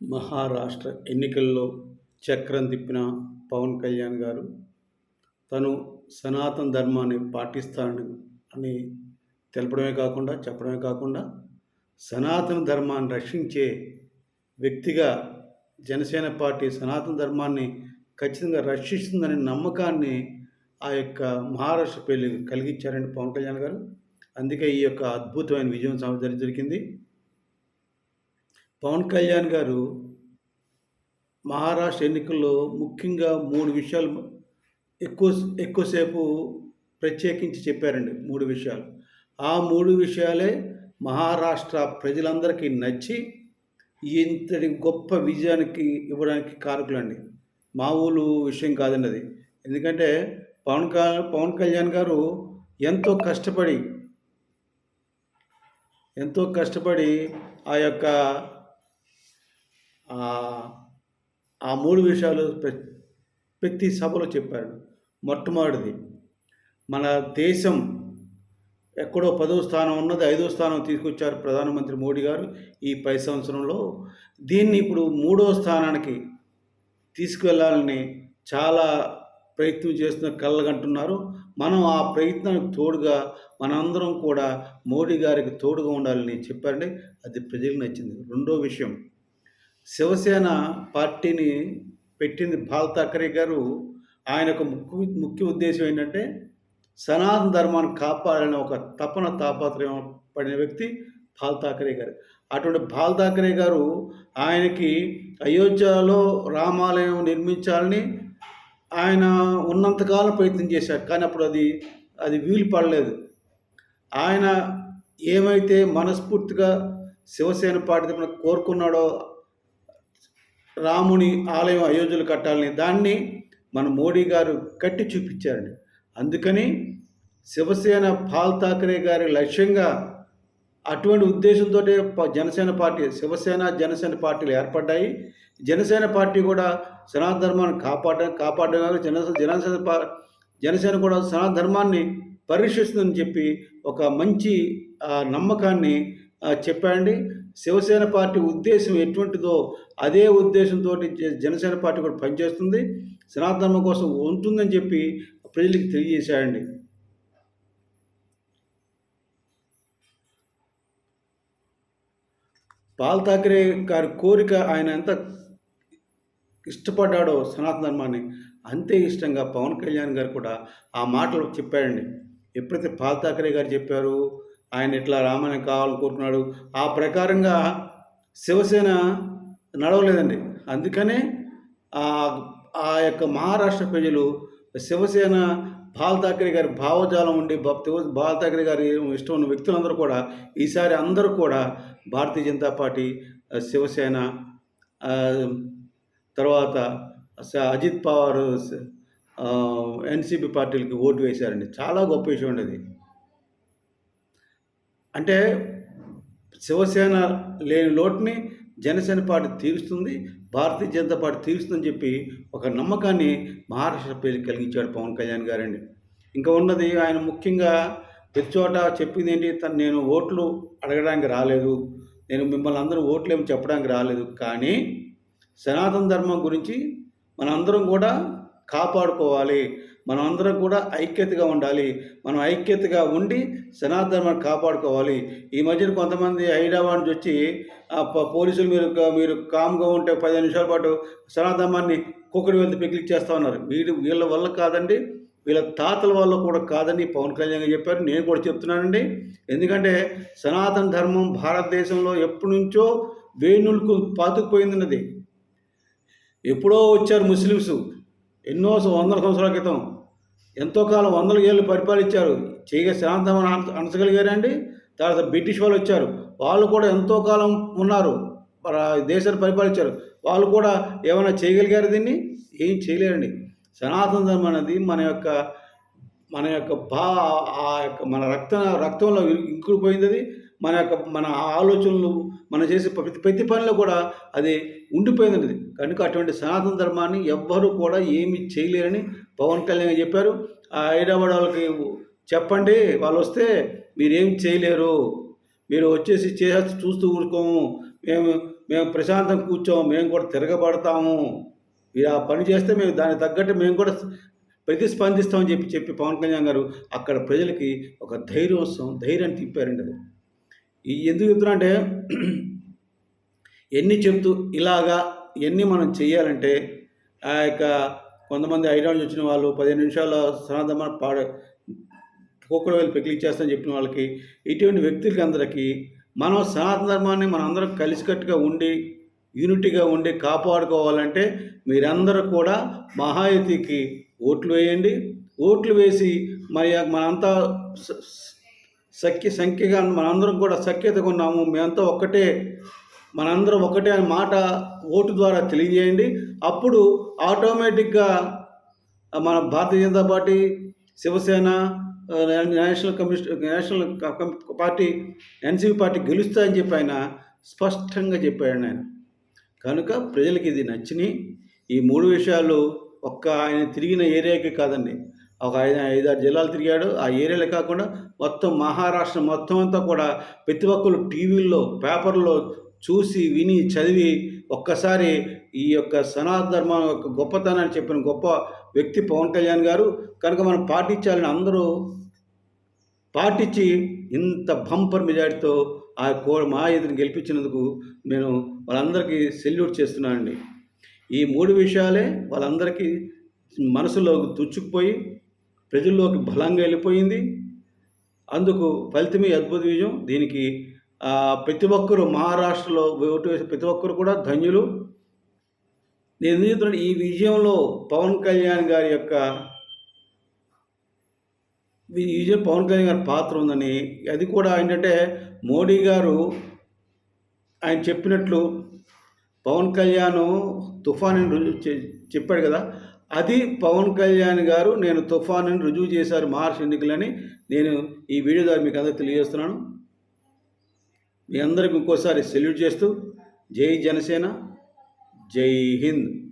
మహారాష్ట్ర ఎన్నికల్లో చక్రం తిప్పిన పవన్ కళ్యాణ్ గారు తను సనాతన ధర్మాన్ని పాటిస్తాను అని తెలపడమే కాకుండా చెప్పడమే కాకుండా సనాతన ధర్మాన్ని రక్షించే వ్యక్తిగా జనసేన పార్టీ సనాతన ధర్మాన్ని ఖచ్చితంగా రక్షిస్తుందనే నమ్మకాన్ని ఆ యొక్క మహారాష్ట్ర పెళ్ళి కలిగించారండి పవన్ కళ్యాణ్ గారు. అందుకే ఈ యొక్క అద్భుతమైన విజయం సాధించడం జరిగింది. పవన్ కళ్యాణ్ గారు మహారాష్ట్ర ఎన్నికల్లో ముఖ్యంగా మూడు విషయాలు ఎక్కువ ఎక్కువసేపు ప్రత్యేకించి చెప్పారండి మూడు విషయాలు. ఆ మూడు విషయాలే మహారాష్ట్ర ప్రజలందరికీ నచ్చి ఇంతటి గొప్ప విజయానికి ఇవ్వడానికి కారకులండి. మామూలు విషయం కాదండి అది ఎందుకంటే పవన్ పవన్ కళ్యాణ్ గారు ఎంతో కష్టపడి ఎంతో కష్టపడి ఆ యొక్క ఆ మూడు విషయాలు ప్రతి సభలో చెప్పారు మొట్టమొదటిది మన దేశం ఎక్కడో పదో స్థానం ఉన్నది ఐదో స్థానం తీసుకొచ్చారు ప్రధానమంత్రి మోడీ గారు ఈ పై సంవత్సరంలో. దీన్ని ఇప్పుడు మూడో స్థానానికి తీసుకువెళ్ళాలని చాలా ప్రయత్నం చేస్తున్న కళ్ళగంటున్నారు. మనం ఆ ప్రయత్నానికి తోడుగా మనందరం కూడా మోడీ గారికి తోడుగా ఉండాలని చెప్పారండి. అది ప్రజలకు నచ్చింది. రెండో విషయం శివసేన పార్టీని పెట్టింది బాల్ థాకరే గారు. ఆయన యొక్క ముఖ్య ముఖ్య ఉద్దేశం ఏంటంటే సనాతన ధర్మాన్ని కాపాడాలని ఒక తపన తాపత్రయం పడిన వ్యక్తి బాల్ థాకరే గారు. అటువంటి బాల్ థాకరే గారు ఆయనకి అయోధ్యలో రామాలయం నిర్మించాలని ఆయన ఉన్నంతకాలం ప్రయత్నం చేశారు కానీ అప్పుడు అది అది వీలు పడలేదు ఆయన ఏమైతే మనస్ఫూర్తిగా శివసేన పార్టీ కోరుకున్నాడో రాముని ఆలయం అయోధ్యలు కట్టాలని దాన్ని మన మోడీ గారు కట్టి చూపించారండి అందుకని శివసేన పాల్ థాకరే గారి లక్ష్యంగా అటువంటి ఉద్దేశంతో జనసేన పార్టీ శివసేన జనసేన పార్టీలు ఏర్పడ్డాయి. జనసేన పార్టీ కూడా సనాతన ధర్మాన్ని కాపాడ కాపాడడం జన జనసేన జనసేన కూడా సనాతన ధర్మాన్ని పరిరక్షిస్తుందని చెప్పి ఒక మంచి నమ్మకాన్ని చెప్పండి శివసేన పార్టీ ఉద్దేశం ఎటువంటిదో అదే ఉద్దేశంతో జనసేన పార్టీ కూడా పనిచేస్తుంది. సనాతనం కోసం ఉంటుందని చెప్పి ప్రజలకు తెలియజేశాడండి. పాల్ ఠాకరే గారి కోరిక ఆయన ఎంత ఇష్టపడ్డాడో సనాతన ధర్మాన్ని అంతే ఇష్టంగా పవన్ కళ్యాణ్ గారు కూడా ఆ మాటలు చెప్పాడండి. ఎప్పుడైతే పాల్ ఠాకరే గారు చెప్పారు ఆయన ఇట్లా రామని కావాలని కోరుకున్నాడు. ఆ ప్రకారంగా శివసేన నడవలేదండి. అందుకనే ఆ యొక్క మహారాష్ట్ర ప్రజలు శివసేన బాల్ థాకరే గారి భావజాలం ఉండి బాల్ థాకరే గారి ఇష్టం ఉన్న వ్యక్తులందరూ కూడా ఈసారి అందరూ కూడా భారతీయ జనతా పార్టీ శివసేన తర్వాత అజిత్ పవార్ ఎన్సీపీ పార్టీలకి ఓటు వేశారండి. చాలా గొప్ప విషయం ఉండేది అంటే శివసేన లేని లోటుని జనసేన పార్టీ తీరుస్తుంది భారతీయ జనతా పార్టీ తీరుస్తుందని చెప్పి ఒక నమ్మకాన్ని మహారాష్ట్ర పేరు కలిగించాడు పవన్ కళ్యాణ్ గారండి. ఇంకా ఉన్నది ఆయన ముఖ్యంగా ప్రతి చోట చెప్పింది ఏంటి తను నేను ఓట్లు అడగడానికి రాలేదు నేను మిమ్మల్ని అందరూ ఓట్లు ఏమి చెప్పడానికి రాలేదు కానీ సనాతన ధర్మం గురించి మనందరం కూడా కాపాడుకోవాలి మనం అందరం కూడా ఐక్యతగా ఉండాలి. మనం ఐక్యతగా ఉండి సనాతనాన్ని కాపాడుకోవాలి. ఈ మధ్యన కొంతమంది హైదరాబాద్ నుంచి వచ్చి పోలీసులు మీరు మీరు కామ్గా ఉంటే పదిహేను నిమిషాల పాటు సనాతనాన్ని కుక్కడి వెళ్తే పిక్లిక్ చేస్తూ ఉన్నారు. వీడి వీళ్ళ వల్ల కాదండి వీళ్ళ తాతల వల్ల కూడా కాదని పవన్ కళ్యాణ్ చెప్పారు. నేను కూడా చెప్తున్నానండి. ఎందుకంటే సనాతన ధర్మం భారతదేశంలో ఎప్పటి నుంచో వేణులకు పాతుకుపోయిందన్నది. ఎప్పుడో వచ్చారు ముస్లిమ్స్. ఎన్నో వందల సంవత్సరాల క్రితం. ఎంతో కాలం వందల ఏళ్ళు పరిపాలించారు. చేయగ శాంతమని అనసగలిగారండి. తర్వాత బ్రిటిష్ వాళ్ళు వచ్చారు. వాళ్ళు కూడా ఎంతో కాలం ఉన్నారు. దేశాన్ని పరిపాలించారు. వాళ్ళు కూడా ఏమైనా చేయగలిగారు దీన్ని? ఏం చేయలేరండి. సనాతన ధర్మం అనేది మన యొక్క మన యొక్క బా ఆ యొక్క మన రక్త రక్తంలో ఇంకుడిపోయింది అది. మన యొక్క మన ఆలోచనలు మనం చేసే ప్రతి ప్రతి పనిలో కూడా అది ఉండిపోయింది. కనుక అటువంటి సనాతన ధర్మాన్ని ఎవ్వరూ కూడా ఏమి చేయలేరని పవన్ కళ్యాణ్ చెప్పారు. ఆ హైదరాబాద్ వాళ్ళకి చెప్పండి వాళ్ళు వస్తే మీరేం చేయలేరు. మీరు వచ్చేసి చేసి చూస్తూ ఊరుకోము. మేము మేము ప్రశాంతం కూర్చోము. మేము కూడా తిరగబడతాము. మీరు ఆ పని చేస్తే మేము దానికి తగ్గట్టు మేము కూడా ప్రతిస్పందిస్తామని చెప్పి చెప్పి పవన్ కళ్యాణ్ గారు అక్కడ ప్రజలకి ఒక ధైర్యం ధైర్యాన్ని తిప్పారండి అది. ఎందుకు చెప్తున్నా అంటే ఎన్ని చెప్తూ ఇలాగా ఎన్ని మనం చేయాలంటే ఆ యొక్క కొంతమంది ఐడియాలజీ వచ్చిన వాళ్ళు పదిహేను నిమిషాల్లో సనాతన పాడ కుక్కడు వెళ్ళి పెకిలిచ్చేస్తామని చెప్పిన వాళ్ళకి ఇటువంటి వ్యక్తులకి అందరికీ మనం సనాతన ధర్మాన్ని మనం అందరం కలిసికట్టుగా ఉండి యూనిటీగా ఉండి కాపాడుకోవాలంటే మీరందరూ కూడా మహాయుతికి ఓట్లు వేయండి. ఓట్లు వేసి మరి మనంతా సఖ్య సంఖ్యగా మనందరం కూడా సఖ్యతగా ఉన్నాము మేమంతా ఒక్కటే మనందరం ఒకటే అనే మాట ఓటు ద్వారా తెలియజేయండి. అప్పుడు ఆటోమేటిక్గా మన Bharatiya Janata party Shiv Sena national communist national party NCP party గెలుస్తాయని చెప్పి ఆయన స్పష్టంగా చెప్పాడు ఆయన. కనుక ప్రజలకి ఇది నచ్చినాయి ఈ మూడు విషయాలు ఒక్క ఆయన తిరిగిన ఏరియాకి కాదండి. ఒక ఐదు ఐదారు జిల్లాలు తిరిగాడు. ఆ ఏరియాలో కాకుండా మొత్తం మహారాష్ట్ర మొత్తం అంతా కూడా ప్రతి ఒక్కరు టీవీల్లో పేపర్లో చూసి విని చదివి ఒక్కసారి ఈ యొక్క సనాతన ధర్మం యొక్క గొప్పతనాన్ని చెప్పిన గొప్ప వ్యక్తి పవన్ కళ్యాణ్ గారు. కనుక మనం పాటించాలని అందరూ పాటించి ఇంత బంపర్ మెజార్టీతో ఆ కో మా ఎదురు గెలిపించినందుకు నేను వాళ్ళందరికీ సెల్యూట్ చేస్తున్నానండి. ఈ మూడు విషయాలే వాళ్ళందరికీ మనసులోకి తుచ్చుకుపోయి ప్రజల్లోకి బలంగా వెళ్ళిపోయింది. అందుకు ఫలితమే అద్భుత విజయం. దీనికి ప్రతి ఒక్కరూ మహారాష్ట్రలో ఓటు వేసే ప్రతి ఒక్కరు కూడా ధన్యులు. నేను చెప్తున్నాను ఈ విజయంలో పవన్ కళ్యాణ్ గారి యొక్క ఈ విజయం పవన్ కళ్యాణ్ గారి పాత్ర ఉందని అది కూడా ఏంటంటే మోడీ గారు ఆయన చెప్పినట్లు పవన్ కళ్యాణ్ తుఫాన్ అని చెప్పాడు కదా అది పవన్ కళ్యాణ్ గారు నేను తుఫాన్ రుజువు చేశారు మార్చ్ ఎన్నికలని. నేను ఈ వీడియో ద్వారా మీకు అందరికి తెలియజేస్తున్నాను. మీ అందరికి ఇంకోసారి సెల్యూట్ చేస్తూ జై జనసేన జై హింద్.